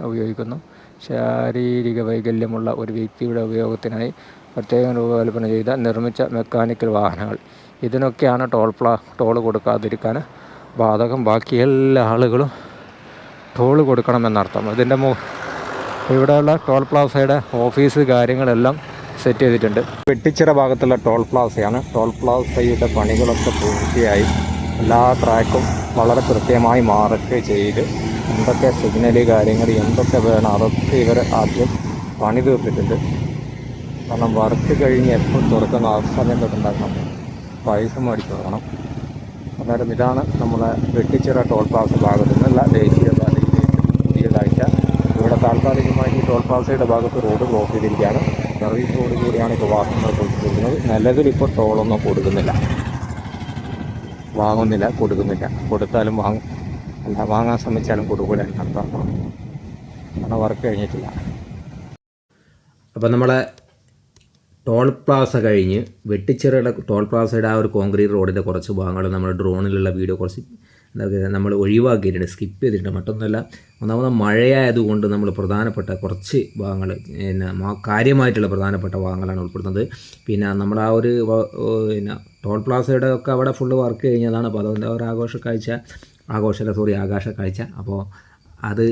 ഉപയോഗിക്കുന്നു. ശാരീരിക വൈകല്യമുള്ള ഒരു വ്യക്തിയുടെ ഉപയോഗത്തിനായി പ്രത്യേകം രൂപകൽപ്പന ചെയ്ത നിർമ്മിച്ച മെക്കാനിക്കൽ വാഹനങ്ങൾ. ഇതിനൊക്കെയാണ് ടോൾ പ്ലാ ടോൾ കൊടുക്കാതിരിക്കാൻ ബാധകം. ബാക്കി എല്ലാ ആളുകളും ടോൾ കൊടുക്കണമെന്നർത്ഥം. ഇതിന്റെ മു ഇവിടെയുള്ള ടോൾ പ്ലാസയുടെ ഓഫീസ് കാര്യങ്ങളെല്ലാം സെറ്റ് ചെയ്തിട്ടുണ്ട്. വെട്ടിച്ചിറ ഭാഗത്തുള്ള ടോൾ പ്ലാസയാണ് ടോൾ പ്ലാസയുടെ പണികളൊക്കെ പൂർത്തിയായി. എല്ലാ ട്രാക്കും വളരെ കൃത്യമായി മാർക്ക് ചെയ്ത് എന്തൊക്കെ സിഗ്നൽ കാര്യങ്ങൾ എന്തൊക്കെ വേണം അതൊക്കെ ഇവർ ആദ്യം പണി തീർത്തിട്ടുണ്ട്. കാരണം വർക്ക് കഴിഞ്ഞ് എപ്പോൾ തുറക്കുന്ന സമയം തൊട്ടുണ്ടാക്കണം പൈസ മേടിച്ച് തുടങ്ങണം അന്നേരം ഇതാണ് നമ്മളെ വെട്ടിച്ചിറ ടോൾ പ്ലാസ ഭാഗത്തു നിന്നുള്ള ദേശീയപാതയിലേക്ക് പുതിയ കാഴ്ച ഇവിടെ താൽക്കാലികമായി ടോൾ പ്ലാസയുടെ ഭാഗത്ത് റോഡ് ബ്ലോക്ക് ചെയ്തിരിക്കുകയാണ്. സർവീസ് റോഡ് കൂടിയാണ് ഇപ്പോൾ വാഹനങ്ങൾ കൊടുത്തിരിക്കുന്നത്. നിലവിൽ ഇപ്പോൾ ടോളൊന്നും കൊടുക്കുന്നില്ല. വാങ്ങുന്നില്ല കൊടുക്കുന്നില്ല. കൊടുത്താലും വാങ്ങും അല്ല വാങ്ങാൻ ശ്രമിച്ചാലും കൊടുക്കില്ല അർത്ഥം കാരണം വർക്ക് കഴിഞ്ഞിട്ടില്ല. അപ്പോൾ നമ്മളെ ടോൾ പ്ലാസ കഴിഞ്ഞ് വെട്ടിച്ചിറയുടെ ടോൾ പ്ലാസയുടെ ആ ഒരു കോൺക്രീറ്റ് റോഡിന്റെ കുറച്ച് ഭാഗങ്ങൾ നമ്മുടെ ഡ്രോണിലുള്ള വീഡിയോ കുറച്ച് നമ്മൾ ഒഴിവാക്കിയിട്ടുണ്ട് സ്കിപ്പ് ചെയ്തിട്ടുണ്ട്. മറ്റൊന്നുമല്ല ഒന്നാമത് മഴയായതുകൊണ്ട് നമ്മൾ പ്രധാനപ്പെട്ട കുറച്ച് ഭാഗങ്ങൾ പിന്നെ കാര്യമായിട്ടുള്ള പ്രധാനപ്പെട്ട ഭാഗങ്ങളാണ് ഉൾപ്പെടുന്നത് പിന്നെ നമ്മൾ ആ ഒരു പിന്നെ ടോൾ പ്ലാസയുടെ ഒക്കെ അവിടെ ഫുള്ള് വർക്ക് കഴിഞ്ഞതാണ്. അപ്പോൾ അതുകൊണ്ട് ഒരു ആഘോഷ കാഴ്ച ആഘോഷമല്ല സോറി ആകാശ കാഴ്ച അപ്പോൾ അത്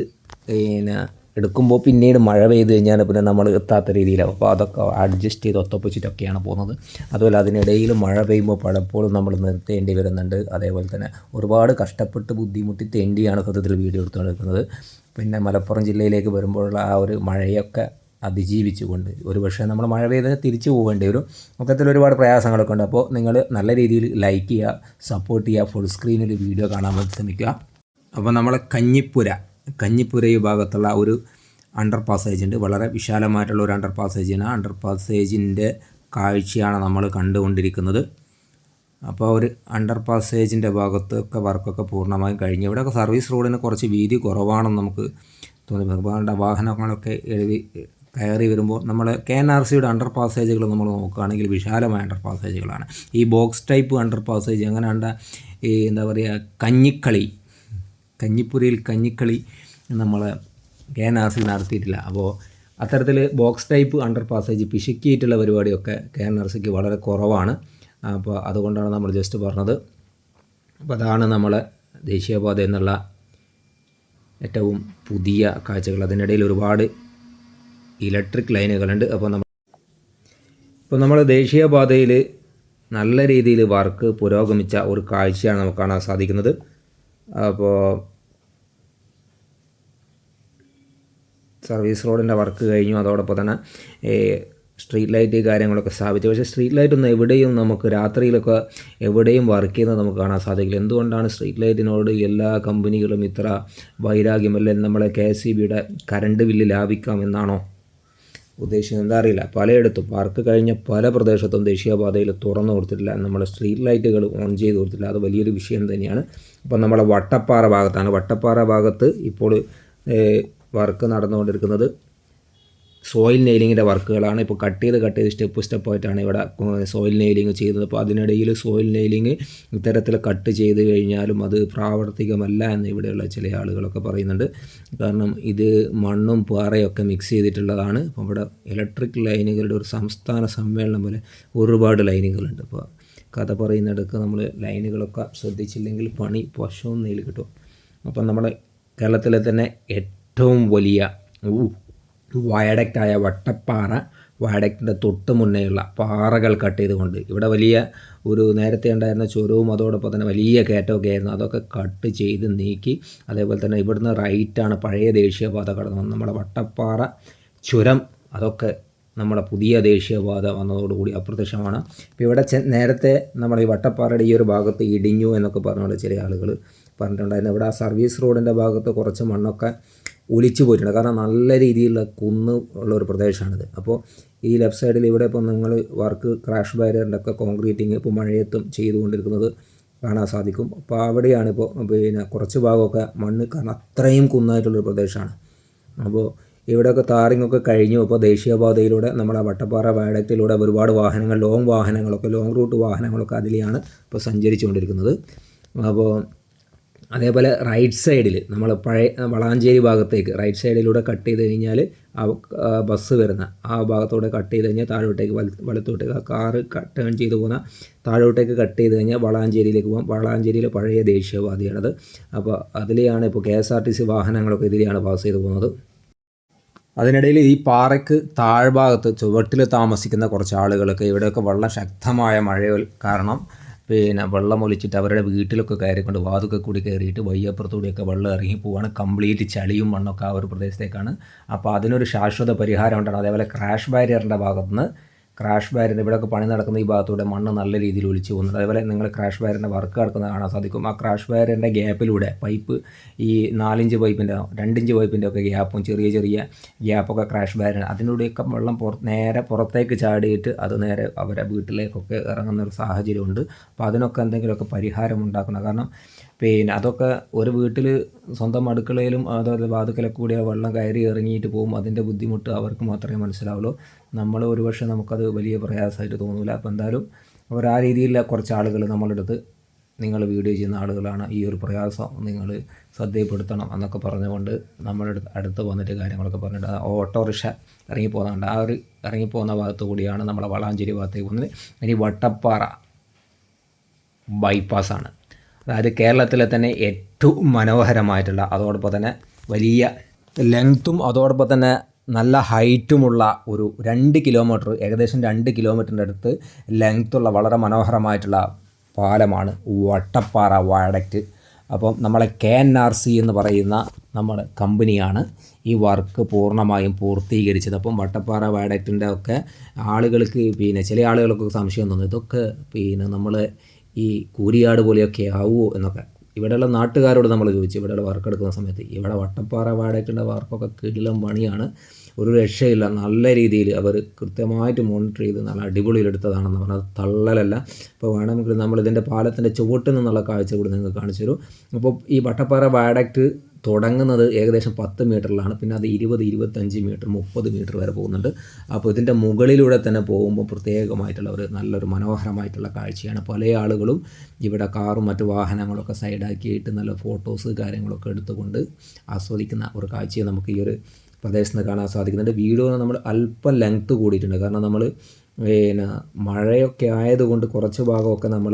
പിന്നെ എടുക്കുമ്പോൾ പിന്നീട് മഴ പെയ്ത് കഴിഞ്ഞാൽ പിന്നെ നമ്മൾ എത്താത്ത രീതിയിലാവും. അപ്പോൾ അതൊക്കെ അഡ്ജസ്റ്റ് ചെയ്ത് ഒത്തൊപ്പിച്ചിട്ടൊക്കെയാണ് പോകുന്നത്. അതുപോലെ അതിനിടയിൽ മഴ പെയ്യുമ്പോൾ പലപ്പോഴും നമ്മൾ നിർത്തേണ്ടി വരുന്നുണ്ട്. അതേപോലെ തന്നെ ഒരുപാട് കഷ്ടപ്പെട്ട് ബുദ്ധിമുട്ടി തേണ്ടിയാണ് സത്യത്തിൽ വീഡിയോ എടുത്തുകൊണ്ടിരിക്കുന്നത്. പിന്നെ മലപ്പുറം ജില്ലയിലേക്ക് വരുമ്പോഴുള്ള ആ ഒരു മഴയൊക്കെ അതിജീവിച്ചുകൊണ്ട് ഒരു പക്ഷേ നമ്മൾ മഴ പെയ്ത് തിരിച്ചു പോകേണ്ടി വരും. മൊത്തത്തിൽ ഒരുപാട് പ്രയാസങ്ങളൊക്കെ ഉണ്ട്. അപ്പോൾ നിങ്ങൾ നല്ല രീതിയിൽ ലൈക്ക് ചെയ്യുക സപ്പോർട്ട് ചെയ്യുക ഫുൾ സ്ക്രീനിൽ വീഡിയോ കാണാൻ വേണ്ടി ശ്രമിക്കുക. അപ്പോൾ നമ്മളെ കഞ്ഞിപ്പുര കഞ്ഞിപ്പുര ഭാഗത്തുള്ള ഒരു അണ്ടർ പാസേജ് ഉണ്ട് വളരെ വിശാലമായിട്ടുള്ള ഒരു അണ്ടർ പാസേജാണ് അണ്ടർ പാസേജിന്റെ കാഴ്ചയാണ് നമ്മൾ കണ്ടുകൊണ്ടിരിക്കുന്നത്. അപ്പോൾ ഒരു അണ്ടർ പാസേജിന്റെ ഭാഗത്തൊക്കെ വർക്കൊക്കെ പൂർണമായും കഴിഞ്ഞു. ഇവിടെയൊക്കെ സർവീസ് റോഡിന് കുറച്ച് വീതി കുറവാണെന്ന് നമുക്ക് തോന്നി അതുകൊണ്ട് വാഹനങ്ങളൊക്കെ എഴുതി കയറി വരുമ്പോൾ നമ്മൾ കെ എൻ ആർ സിയുടെ അണ്ടർ പാസേജുകൾ നമ്മൾ നോക്കുകയാണെങ്കിൽ വിശാലമായ അണ്ടർ പാസേജുകളാണ് ഈ ബോക്സ് ടൈപ്പ് അണ്ടർ പാസേജ് അങ്ങനെ ഈ എന്താ പറയുക കഞ്ഞിക്കളി. കഞ്ഞിപ്പുരയിൽ കഞ്ഞിക്കളി നമ്മൾ കെ എൻ ആർ സി നടത്തിയിട്ടില്ല. അപ്പോൾ അത്തരത്തിൽ ബോക്സ് ടൈപ്പ് അണ്ടർ പാസേജ് പിശുക്കിയിട്ടുള്ള പരിപാടിയൊക്കെ കെ എൻ ആർ സിക്ക് വളരെ കുറവാണ്. അപ്പോൾ അതുകൊണ്ടാണ് നമ്മൾ ജസ്റ്റ് പറഞ്ഞത്. അപ്പോൾ അതാണ് നമ്മൾ ദേശീയപാത എന്നുള്ള ഏറ്റവും പുതിയ കാഴ്ചകൾ. അതിനിടയിൽ ഒരുപാട് ഇലക്ട്രിക് ലൈനുകളുണ്ട് അപ്പോൾ നമ്മൾ ഇപ്പോൾ നമ്മൾ ദേശീയപാതയിൽ നല്ല രീതിയിൽ വർക്ക് പുരോഗമിച്ച ഒരു കാഴ്ചയാണ് നമുക്ക് കാണാൻ സാധിക്കുന്നത്. അപ്പോൾ സർവീസ് റോഡിന്റെ വർക്ക് കഴിഞ്ഞു. അതോടൊപ്പം തന്നെ ഈ സ്ട്രീറ്റ് ലൈറ്റ് കാര്യങ്ങളൊക്കെ സ്ഥാപിച്ചു. പക്ഷേ സ്ട്രീറ്റ് ലൈറ്റ് ഒന്നും എവിടെയും നമുക്ക് രാത്രിയിലൊക്കെ എവിടെയും വർക്ക് ചെയ്യുന്നത് നമുക്ക് കാണാൻ സാധിക്കില്ല. എന്തുകൊണ്ടാണ് സ്ട്രീറ്റ് ലൈറ്റിനോട് എല്ലാ കമ്പനികളും ഇത്ര വൈരാഗ്യം? അല്ലെങ്കിൽ നമ്മളെ കെ എസ് ഇ ബിയുടെ കറണ്ട് ബില്ല് ലാഭിക്കാം എന്നാണോ ഉദ്ദേശിക്കുന്നത്? എന്താ അറിയില്ല. പലയിടത്തും വർക്ക് കഴിഞ്ഞ പല പ്രദേശത്തും ദേശീയപാതയിൽ തുറന്നു കൊടുത്തിട്ടില്ല. നമ്മുടെ സ്ട്രീറ്റ് ലൈറ്റുകൾ ഓൺ ചെയ്ത് കൊടുത്തിട്ടില്ല. അത് വലിയൊരു വിഷയം തന്നെയാണ്. അപ്പം നമ്മളെ വട്ടപ്പാറ ഭാഗത്താണ്. വട്ടപ്പാറ ഭാഗത്ത് ഇപ്പോൾ വർക്ക് നടന്നുകൊണ്ടിരിക്കുന്നത്. സോയിൽ നെയിലിങ്ങിന്റെ വർക്കുകളാണ്. ഇപ്പോൾ കട്ട് ചെയ്ത് കട്ട് ചെയ്ത് സ്റ്റെപ്പ് സ്റ്റെപ്പായിട്ടാണ് ഇവിടെ സോയിൽ നെയിലിംഗ് ചെയ്യുന്നത്. അപ്പോൾ അതിനിടയിൽ സോയിൽ നെയിലിംഗ് ഇത്തരത്തിൽ കട്ട് ചെയ്ത് കഴിഞ്ഞാലും അത് പ്രാവർത്തികമല്ല എന്ന് ഇവിടെയുള്ള ചില ആളുകളൊക്കെ പറയുന്നുണ്ട്. കാരണം ഇത് മണ്ണും പാറയൊക്കെ മിക്സ് ചെയ്തിട്ടുള്ളതാണ്. അപ്പോൾ ഇവിടെ ഇലക്ട്രിക് ലൈനുകളുടെ ഒരു സംസ്ഥാന സമ്മേളനം പോലെ ഒരുപാട് ലൈനുകളുണ്ട് അപ്പോൾ കഥ പറയുന്നിടക്ക് നമ്മൾ ലൈനുകളൊക്കെ ശ്രദ്ധിച്ചില്ലെങ്കിൽ പണി പശുവും നെയിൽ കിട്ടും. അപ്പം നമ്മുടെ കേരളത്തിലെ തന്നെ ഏറ്റവും വലിയ വയഡക്റ്റായ വട്ടപ്പാറ വയഡക്റ്റിന്റെ തൊട്ട് മുന്നേയുള്ള പാറകൾ കട്ട് ചെയ്തുകൊണ്ട് ഇവിടെ വലിയ ഒരു നേരത്തെ ഉണ്ടായിരുന്ന ചുരവും അതോടൊപ്പം തന്നെ വലിയ കയറ്റമൊക്കെ ആയിരുന്നു. അതൊക്കെ കട്ട് ചെയ്ത് നീക്കി അതേപോലെ തന്നെ ഇവിടുന്ന് റൈറ്റാണ് പഴയ ദേശീയപാത കടന്നു വന്നത്. നമ്മുടെ വട്ടപ്പാറ ചുരം അതൊക്കെ നമ്മുടെ പുതിയ ദേശീയപാത വന്നതോടുകൂടി അപ്രത്യക്ഷമാണ്. ഇപ്പോൾ ഇവിടെ നേരത്തെ നമ്മുടെ ഈ വട്ടപ്പാറയുടെ ഈ ഒരു ഭാഗത്ത് ഇടിഞ്ഞു എന്നൊക്കെ പറഞ്ഞുകൊണ്ട് ചില ആളുകൾ പറഞ്ഞിട്ടുണ്ടായിരുന്നു. ഇവിടെ ആ സർവീസ് റോഡിന്റെ ഭാഗത്ത് കുറച്ച് മണ്ണൊക്കെ ഒലിച്ചു പോയിട്ടുണ്ട്. കാരണം നല്ല രീതിയിലുള്ള കുന്ന് ഉള്ള ഒരു പ്രദേശമാണിത്. അപ്പോൾ ഈ ലെഫ്റ്റ് സൈഡിൽ ഇവിടെ ഇപ്പോൾ നിങ്ങൾ വർക്ക് ക്രാഷ് ബാരിയറിന്റെ ഒക്കെ കോൺക്രീറ്റിങ് ഇപ്പോൾ മഴയത്തും ചെയ്തുകൊണ്ടിരിക്കുന്നത് കാണാൻ സാധിക്കും. അപ്പോൾ അവിടെയാണ് ഇപ്പോൾ പിന്നെ കുറച്ച് ഭാഗമൊക്കെ മണ്ണ് കാരണം അത്രയും കുന്നായിട്ടുള്ളൊരു പ്രദേശമാണ്. അപ്പോൾ ഇവിടെയൊക്കെ താറിങ്ങൊക്കെ കഴിഞ്ഞു. അപ്പോൾ ദേശീയപാതയിലൂടെ നമ്മുടെ വട്ടപ്പാറ വയഡക്റ്റിലൂടെ ഒരുപാട് വാഹനങ്ങൾ ലോങ് വാഹനങ്ങളൊക്കെ ലോങ് റൂട്ട് വാഹനങ്ങളൊക്കെ അതിലെയാണ് ഇപ്പോൾ സഞ്ചരിച്ചുകൊണ്ടിരിക്കുന്നത്. അപ്പോൾ അതേപോലെ റൈറ്റ് സൈഡിൽ നമ്മൾ പഴയ വളാഞ്ചേരി ഭാഗത്തേക്ക് റൈറ്റ് സൈഡിലൂടെ കട്ട് ചെയ്ത് കഴിഞ്ഞാൽ ആ ബസ് വരുന്ന ആ ഭാഗത്തൂടെ കട്ട് ചെയ്ത് കഴിഞ്ഞാൽ താഴോട്ടേക്ക് വല വലത്തോട്ടേക്ക് ആ കാറ് ടേൺ ചെയ്ത് പോകുന്ന താഴോട്ടേക്ക് കട്ട് ചെയ്ത് കഴിഞ്ഞാൽ വളാഞ്ചേരിയിലേക്ക് പോകും. വളാഞ്ചേരിയിലെ പഴയ ദേശീയപാതയാണത്. അപ്പോൾ അതിലെയാണ് ഇപ്പോൾ K S R T C വാഹനങ്ങളൊക്കെ ഇതിലെയാണ് പാസ് ചെയ്ത് പോകുന്നത്. അതിനിടയിൽ ഈ പാറയ്ക്ക് താഴ്ഭാഗത്ത് ചുവട്ടിൽ താമസിക്കുന്ന കുറച്ച് ആളുകളൊക്കെ ഇവിടെയൊക്കെ വളരെ ശക്തമായ മഴ കാരണം പിന്നെ വെള്ളം ഒലിച്ചിട്ട് അവരുടെ വീട്ടിലൊക്കെ കയറിക്കൊണ്ട് വാതുക്കെ കൂടി കയറിയിട്ട് വയ്യപ്പുറത്തൂടെയൊക്കെ വെള്ളം ഇറങ്ങി പോവാണ്. കംപ്ലീറ്റ് ചളിയും മണ്ണൊക്കെ ആ ഒരു പ്രദേശത്തേക്കാണ്. അപ്പോൾ അതിനൊരു ശാശ്വത പരിഹാരം ഉണ്ടാണ് അതേപോലെ ക്രാഷ് ബാരിയറിന്റെ ഭാഗത്തുനിന്ന് ക്രാഷ് വയറിന്റെ ഇവിടെയൊക്കെ പണി നടക്കുന്ന ഈ ഭാഗത്തൂടെ മണ്ണ് നല്ല രീതിയിൽ ഒലിച്ച് പോകുന്നത് അതേപോലെ നിങ്ങൾ ക്രാഷ് വയറിന്റെ വർക്ക് നടക്കുന്നത് കാണാൻ സാധിക്കും. ആ ക്രാഷ് വയറിന്റെ ഗ്യാപ്പിലൂടെ പൈപ്പ് ഈ നാലിഞ്ച് പൈപ്പിന്റെ രണ്ടിഞ്ച് പൈപ്പിന്റെ ഒക്കെ ഗ്യാപ്പും ചെറിയ ചെറിയ ഗ്യാപ്പൊക്കെ ക്രാഷ് ബാരിയർ അതിലൂടെയൊക്കെ വെള്ളം പുറ നേരെ പുറത്തേക്ക് ചാടിയിട്ട് അത് നേരെ അവരെ വീട്ടിലേക്കൊക്കെ ഇറങ്ങുന്ന ഒരു സാഹചര്യമുണ്ട്. അപ്പോൾ അതിനൊക്കെ എന്തെങ്കിലുമൊക്കെ പരിഹാരം ഉണ്ടാക്കണം. കാരണം പിന്നെ അതൊക്കെ ഒരു വീട്ടിൽ സ്വന്തം അടുക്കളയിലും അതായത് വാതുക്കലൊക്കെ കൂടി ആ വെള്ളം കയറി ഇറങ്ങിയിട്ട് പോകും. അതിന്റെ ബുദ്ധിമുട്ട് അവർക്ക് മാത്രമേ മനസ്സിലാവുള്ളൂ. നമ്മൾ ഒരുപക്ഷെ നമുക്കത് വലിയ പ്രയാസമായിട്ട് തോന്നില്ല അപ്പോൾ എന്തായാലും അവർ ആ രീതിയിലുള്ള കുറച്ച് ആളുകൾ നമ്മളുടെ അടുത്ത് നിങ്ങൾ വീഡിയോ ചെയ്യുന്ന ആളുകളാണ്. ഈ ഒരു പ്രയാസം നിങ്ങൾ ശ്രദ്ധയിൽപ്പെടുത്തണം എന്നൊക്കെ പറഞ്ഞുകൊണ്ട് നമ്മുടെ അടുത്ത് വന്നിട്ട് കാര്യങ്ങളൊക്കെ പറഞ്ഞിട്ട് ഓട്ടോറിക്ഷ ഇറങ്ങിപ്പോകുന്നുണ്ട്. ആ ഒരു ഇറങ്ങിപ്പോകുന്ന ഭാഗത്തു കൂടിയാണ് നമ്മളെ വളാഞ്ചേരി ഭാഗത്തേക്ക് പോകുന്നത്. ഇനി വട്ടപ്പാറ ബൈപ്പാസാണ് അതായത് കേരളത്തിലെ തന്നെ ഏറ്റവും മനോഹരമായിട്ടുള്ള അതോടൊപ്പം തന്നെ വലിയ ലെങ്ത്തും അതോടൊപ്പം തന്നെ നല്ല ഹൈറ്റുമുള്ള ഒരു രണ്ട് കിലോമീറ്റർ ഏകദേശം രണ്ട് കിലോമീറ്ററിന്റെ അടുത്ത് ലെങ്ത്തുള്ള വളരെ മനോഹരമായിട്ടുള്ള പാലമാണ് വട്ടപ്പാറ വയഡക്റ്റ്. അപ്പം നമ്മളെ കെ എൻ ആർ സി എന്ന് പറയുന്ന നമ്മുടെ കമ്പനിയാണ് ഈ വർക്ക് പൂർണമായും പൂർത്തീകരിച്ചത്. അപ്പം വട്ടപ്പാറ വയഡക്റ്റിന്റെ ഒക്കെ ആളുകൾക്ക് പിന്നെ ചില ആളുകൾക്ക് സംശയം തോന്നുന്നു ഇതൊക്കെ പിന്നെ നമ്മൾ ഈ കൂരിയാട് പോലെയൊക്കെ ആവുമോ എന്നൊക്കെ. ഇവിടെയുള്ള നാട്ടുകാരോട് നമ്മൾ ചോദിച്ചു ഇവിടെയുള്ള വർക്ക് എടുക്കുന്ന സമയത്ത് ഇവിടെ വട്ടപ്പാറ വാടകയ്ക്കുള്ള വർക്കൊക്കെ കിടിലം പണിയാണ്. ഒരു രക്ഷയില്ല. നല്ല രീതിയിൽ അവർ കൃത്യമായിട്ട് മോണിറ്റർ ചെയ്ത് നല്ല അടിപൊളിയിലെടുത്തതാണെന്ന് പറഞ്ഞാൽ തള്ളലല്ല. ഇപ്പോൾ വേണമെങ്കിൽ നമ്മൾ ഇതിന്റെ പാലത്തിന്റെ ചുവട്ടിൽ നിന്നുള്ള കാഴ്ച കൂടി നിങ്ങൾക്ക് കാണിച്ചു തരും. അപ്പോൾ ഈ വട്ടപ്പാറ വാഡക്റ്റ് തുടങ്ങുന്നത് ഏകദേശം പത്ത് മീറ്ററിലാണ്. പിന്നെ അത് ഇരുപത് ഇരുപത്തഞ്ച് മീറ്റർ മുപ്പത് മീറ്റർ വരെ പോകുന്നുണ്ട്. അപ്പോൾ ഇതിന്റെ മുകളിലൂടെ തന്നെ പോകുമ്പോൾ പ്രത്യേകമായിട്ടുള്ള ഒരു നല്ലൊരു മനോഹരമായിട്ടുള്ള കാഴ്ചയാണ്. പല ആളുകളും ഇവിടെ കാറും മറ്റു വാഹനങ്ങളൊക്കെ സൈഡാക്കിയിട്ട് നല്ല ഫോട്ടോസ് കാര്യങ്ങളൊക്കെ എടുത്തുകൊണ്ട് ആസ്വദിക്കുന്ന ഒരു കാഴ്ചയെ നമുക്ക് ഈ ഒരു പ്രദേശത്ത് നിന്ന് കാണാൻ സാധിക്കുന്നുണ്ട്. വീഡിയോ നമ്മൾ അല്പം ലെങ്ത്ത് കൂടിയിട്ടുണ്ട്. കാരണം നമ്മൾ പിന്നെ മഴയൊക്കെ ആയതുകൊണ്ട് കുറച്ച് ഭാഗമൊക്കെ നമ്മൾ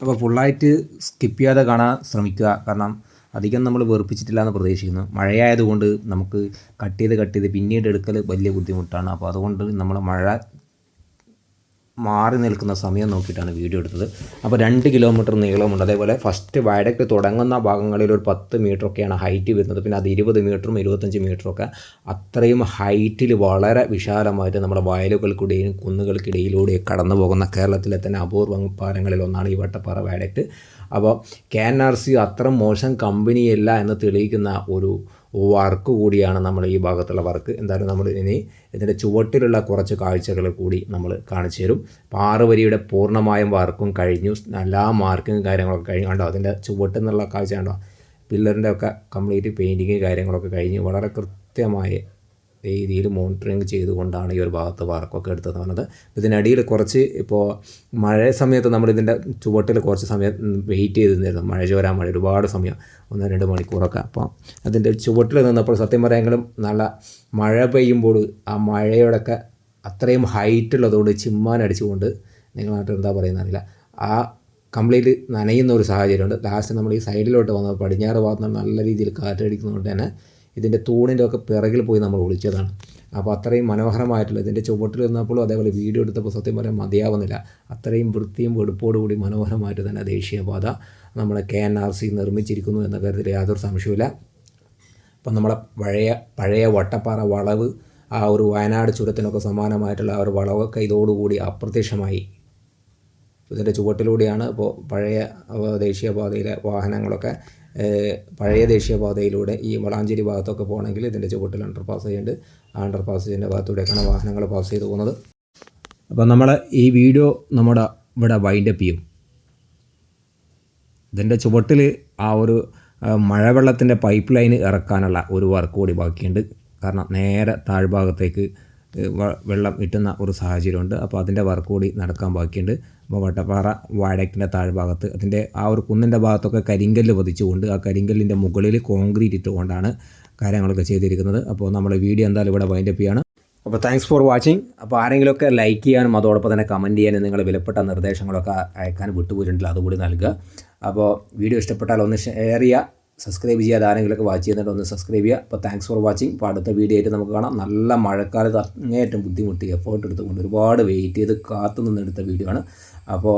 അപ്പോൾ ഫുള്ളായിട്ട് സ്കിപ്പ് ചെയ്യാതെ കാണാൻ ശ്രമിക്കുക. കാരണം അധികം നമ്മൾ വെറുപ്പിച്ചിട്ടില്ല എന്ന് പ്രതീക്ഷിക്കുന്നു. മഴയായതുകൊണ്ട് നമുക്ക് കട്ട് ചെയ്ത് കട്ട് ചെയ്ത് പിന്നീട് എടുക്കൽ വലിയ ബുദ്ധിമുട്ടാണ്. അപ്പോൾ അതുകൊണ്ട് നമ്മൾ മഴ മാറി നിൽക്കുന്ന സമയം നോക്കിയിട്ടാണ് വീഡിയോ എടുത്തത്. അപ്പോൾ രണ്ട് കിലോമീറ്റർ നീളമുണ്ട്. അതേപോലെ ഫസ്റ്റ് വയഡക്റ്റ് തുടങ്ങുന്ന ഭാഗങ്ങളിൽ ഒരു പത്ത് മീറ്ററൊക്കെയാണ് ഹൈറ്റ് വരുന്നത്. പിന്നെ അത് ഇരുപത് മീറ്ററും ഇരുപത്തഞ്ച് മീറ്ററൊക്കെ അത്രയും ഹൈറ്റിൽ വളരെ വിശാലമായിട്ട് നമ്മുടെ വയലുകൾക്കിടയിലും കുന്നുകൾക്കിടയിലൂടെ കടന്നു പോകുന്ന കേരളത്തിലെ തന്നെ അപൂർവ പാലങ്ങളിൽ ഒന്നാണ് ഈ വട്ടപ്പാറ വയഡക്റ്റ് അപ്പോൾ കെ എൻ ആർ സി അത്ര മോശം കമ്പനിയല്ല എന്ന് തെളിയിക്കുന്ന ഒരു വർക്ക് കൂടിയാണ് നമ്മൾ ഈ ഭാഗത്തുള്ള വർക്ക്. എന്തായാലും നമ്മൾ ഇനി ഇതിന്റെ ചുവട്ടിലുള്ള കുറച്ച് കാഴ്ചകൾ കൂടി നമ്മൾ കാണിച്ചു തരും. വരിയുടെ പൂർണമായും വർക്കും കഴിഞ്ഞു. എല്ലാ മാർക്കും കാര്യങ്ങളൊക്കെ കഴിഞ്ഞു. കണ്ടോ? അതിന്റെ ചുവട്ടിൽ നിന്നുള്ള കാഴ്ച കണ്ടോ? പില്ലറിന്റെ ഒക്കെ കംപ്ലീറ്റ് പെയിന്റിങ് കാര്യങ്ങളൊക്കെ കഴിഞ്ഞ്. വളരെ കൃത്യമായ രീതിയിൽ മോണിറ്ററിങ് ചെയ്തുകൊണ്ടാണ് ഈ ഒരു ഭാഗത്ത് വർക്കൊക്കെ എടുത്തത് പറഞ്ഞത് ഇതിനടിയിൽ കുറച്ച് ഇപ്പോൾ മഴ സമയത്ത് നമ്മൾ ഇതിന്റെ ചുവട്ടിൽ കുറച്ച് സമയം വെയിറ്റ് ചെയ്ത് മഴ ചോരാൻ മഴ ഒരുപാട് സമയം ഒന്ന് രണ്ട് മണിക്കൂറൊക്കെ. അപ്പോൾ അതിന്റെ ചുവട്ടിൽ നിന്നപ്പോൾ സത്യം പറയാമെങ്കിലും നല്ല മഴ പെയ്യുമ്പോൾ ആ മഴയോടൊക്കെ അത്രയും ഹൈറ്റുള്ളതുകൊണ്ട് ചിമ്മാനടിച്ചുകൊണ്ട് നിങ്ങളായിട്ട് എന്താ പറയുന്നത് അറിയില്ല. ആ കംപ്ലീറ്റ് നനയുന്ന ഒരു സാഹചര്യമുണ്ട്. ലാസ്റ്റ് നമ്മൾ ഈ സൈഡിലോട്ട് വന്നത് പടിഞ്ഞാറ് ഭാഗത്ത് നല്ല രീതിയിൽ കാറ്റടിക്കുന്നതുകൊണ്ട് തന്നെ ഇതിന്റെ തൂണിന്റെ ഒക്കെ പിറകിൽ പോയി നമ്മൾ ഒളിച്ചതാണ്. അപ്പോൾ അത്രയും മനോഹരമായിട്ടുള്ള ഇതിന്റെ ചുവട്ടിൽ നിന്നപ്പോഴും അതേപോലെ വീഡിയോ എടുത്തപ്പോൾ സത്യം പറയാൻ മതിയാവുന്നില്ല. അത്രയും വൃത്തിയും വെടുപ്പോടു കൂടി മനോഹരമായിട്ട് തന്നെ ദേശീയപാത നമ്മുടെ കെ എൻ ആർ സി നിർമ്മിച്ചിരിക്കുന്നു എന്ന കാര്യത്തിൽ യാതൊരു സംശയമില്ല അപ്പം നമ്മുടെ പഴയ പഴയ വട്ടപ്പാറ വളവ് ആ ഒരു വയനാട് ചുരത്തിനൊക്കെ സമാനമായിട്ടുള്ള ആ ഒരു വളവൊക്കെ ഇതോടുകൂടി അപ്രത്യക്ഷമായി. ഇതിന്റെ ചുവട്ടിലൂടെയാണ് ഇപ്പോൾ പഴയ ദേശീയപാതയിലെ വാഹനങ്ങളൊക്കെ പഴയ ദേശീയപാതയിലൂടെ ഈ വളാഞ്ചേരി ഭാഗത്തൊക്കെ പോകണമെങ്കിൽ ഇതിന്റെ ചുവട്ടിൽ അണ്ടർ പാസ് ചെയ്യുന്നുണ്ട്. ആ അണ്ടർ പാസേജിന്റെ ഭാഗത്തൂടെയൊക്കെയാണ് വാഹനങ്ങൾ പാസ് ചെയ്തു പോകുന്നത്. അപ്പോൾ നമ്മൾ ഈ വീഡിയോ നമ്മുടെ ഇവിടെ വൈൻഡപ്പ് ചെയ്യും. ഇതിന്റെ ചുവട്ടിൽ ആ ഒരു മഴവെള്ളത്തിന്റെ പൈപ്പ് ലൈൻ ഇറക്കാനുള്ള ഒരു വർക്ക് കൂടി ബാക്കിയുണ്ട്. കാരണം നേരെ താഴ്ഭാഗത്തേക്ക് വെള്ളം കിട്ടുന്ന ഒരു സാഹചര്യമുണ്ട്. അപ്പോൾ അതിന്റെ വർക്ക് കൂടി നടക്കാൻ ബാക്കിയുണ്ട്. അപ്പോൾ വട്ടപ്പാറ വാഴക്കിന്റെ താഴ്ഭാഗത്ത്. അതിന്റെ ആ ഒരു കുന്നിന്റെ ഭാഗത്തൊക്കെ കരിങ്കല്ല് പതിച്ചുകൊണ്ട് ആ കരിങ്കല്ലിന്റെ മുകളിൽ കോൺക്രീറ്റ് ഇട്ടുകൊണ്ടാണ് കാര്യങ്ങളൊക്കെ ചെയ്തിരിക്കുന്നത്. അപ്പോൾ നമ്മുടെ വീഡിയോ എന്തായാലും ഇവിടെ വൈൻഡപ്പ് ചെയ്യാണ്. അപ്പോൾ താങ്ക്സ് ഫോർ വാച്ചിങ് അപ്പോൾ ആരെങ്കിലുമൊക്കെ ലൈക്ക് ചെയ്യാനും അതോടൊപ്പം തന്നെ കമന്റ് ചെയ്യാനും നിങ്ങൾ വിലപ്പെട്ട നിർദ്ദേശങ്ങളൊക്കെ അയക്കാൻ വിട്ടുപോയിട്ടുണ്ടെങ്കിൽ അതുകൂടി നൽകുക. അപ്പോൾ വീഡിയോ ഇഷ്ടപ്പെട്ടാൽ ഒന്ന് ഷെയർ ചെയ്യുക. സബ്സ്ക്രൈബ് ചെയ്യാതെ ആരെങ്കിലുമൊക്കെ വാച്ച് ചെയ്യുന്നുണ്ട് ഒന്ന് സബ്സ്ക്രൈബ് ചെയ്യുക. അപ്പോൾ താങ്ക്സ് ഫോർ വാച്ചിങ് അപ്പോൾ അടുത്ത വീഡിയോ ആയിട്ട് നമുക്ക് കാണാം. നല്ല മഴക്കാലത്ത് അങ്ങേയറ്റം ബുദ്ധിമുട്ടി എഫേർട്ട് എടുത്തുകൊണ്ട് ഒരുപാട് വെയിറ്റ് ചെയ്ത് കാത്തു നിന്നെടുത്ത വീഡിയോ ആണ്. അപ്പോൾ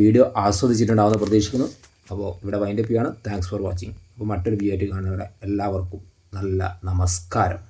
വീഡിയോ ആസ്വദിച്ചിട്ടുണ്ടാവുന്ന പ്രതീക്ഷിക്കുന്നു. അപ്പോൾ ഇവിടെ വൈൻഡപ്പ് ചെയ്യാണ്. താങ്ക്സ് ഫോർ വാച്ചിങ് അപ്പോൾ മറ്റൊരു വീഡിയോ ആയിട്ട് കാണുന്നവരെ എല്ലാവർക്കും നല്ല നമസ്കാരം.